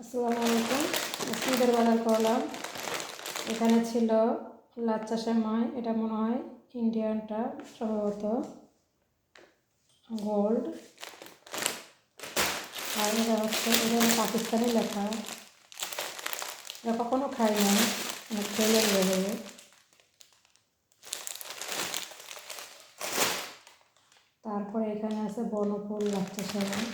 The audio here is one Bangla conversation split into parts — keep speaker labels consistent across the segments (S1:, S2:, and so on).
S1: আসসালামু আলাইকুম। বাজার করলাম এখানে ছিল লাচ্চা সেমাই, এটা মনে হয় ইন্ডিয়ানটা সম্ভবত। গোল্ড। আর এটা হচ্ছে হলো পাকিস্তানি লেখা। এটা কখনো খাই না মানে খেলে লেগে তারপরে এখানে আছে বনফুল লাচ্চা সেমাই।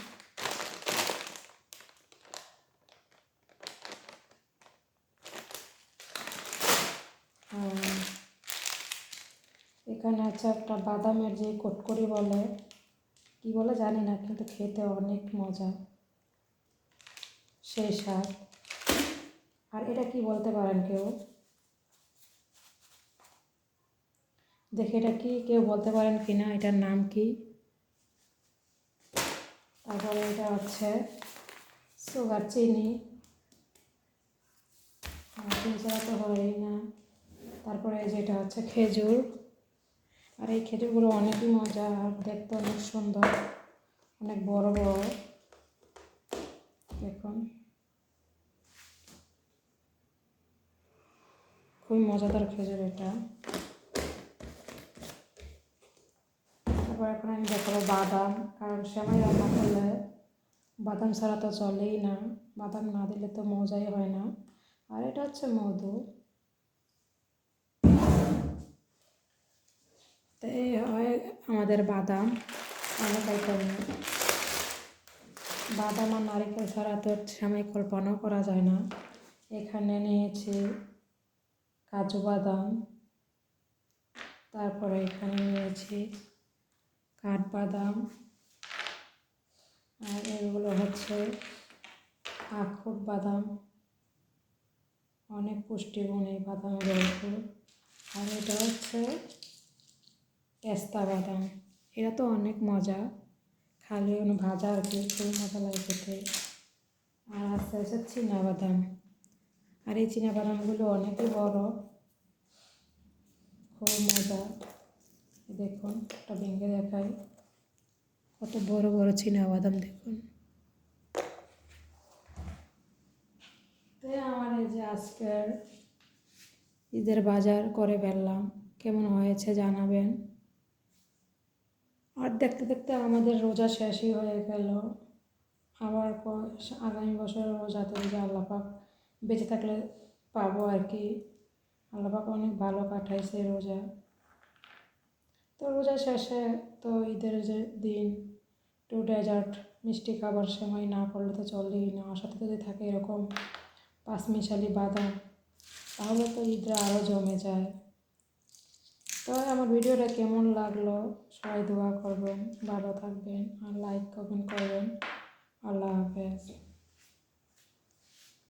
S1: এখানে আছে একটা বাদামের যে কটকরি বলে, কি বলে জানি না, কিন্তু খেতে অনেক মজা। সেই স্বাদ আর এটা কি বলতে পারেন কেউ? দেখে এটা কি, কেউ বলতে পারেন কি না এটার নাম কি? তারপরে এটা হচ্ছে সুগার চিনি। আর তো হয়ই না। তারপরে যেটা হচ্ছে খেজুর। আর এই খেজুরগুলো অনেকই মজা আর দেখতে অনেক সুন্দর, অনেক বড় বড়। দেখুন। খুবই মজাদার খেজুর এটা। তারপর এখন আমি দেখাবো বাদাম, কারণ সেমাই রান্না করলে বাদাম ছাড়া তো চলেই না। বাদাম না দিলে তো মজাই হয় না। আর এটা হচ্ছে মধু। এই হয় আমাদের বাদাম, অনেক বাদাম আর নারিকেল ছাড়া তো সেমাই কল্পনাও করা যায় না। এখানে নিয়েছি কাজু বাদাম, তারপরে এখানে নিয়েছি কাঠবাদাম, আর এগুলো হচ্ছে আখুট বাদাম। অনেক পুষ্টিগুণ এই বাদাম রয়েছে। আর এটা হচ্ছে পেস্তা বাদাম, এরা তো অনেক মজা। খালি কোনো ভাজা আর কি মজা লাগে খেতে। আর আস্তে আস্তে চীনা বাদাম। আর এই চীনা বাদামগুলো অনেকই বড়। খুব মজা। দেখুন, একটা ভেঙে দেখাই। কত বড় বড় চীনা বাদাম, দেখুন। তো আমার এই যে আজকের ঈদের বাজার করে ফেললাম। কেমন হয়েছে জানাবেন। আর দেখতে দেখতে আমাদের রোজা শেষই হয়ে গেল। আবার আগামী বছর রোজাতে যে আল্লাপাক বেঁচে থাকলে পাবো আর কি। আল্লাপাক অনেক ভালো কাটাইছে রোজা। তো রোজা শেষে তো ঈদের যে দিন টু ডেজার্ট মিষ্টি খাবার সময় না করলে তো চলেই না। সাথে যদি থাকে এরকম পাঁচমিশালি বাদাম, তাহলে তো ঈদরা আরও জমে যায়। তো আমার ভিডিওটা কেমন লাগল? সবাই দোয়া করবেন ভালো থাকবেন আর লাইক কমেন্ট করবেন। আল্লাহ হাফেজ।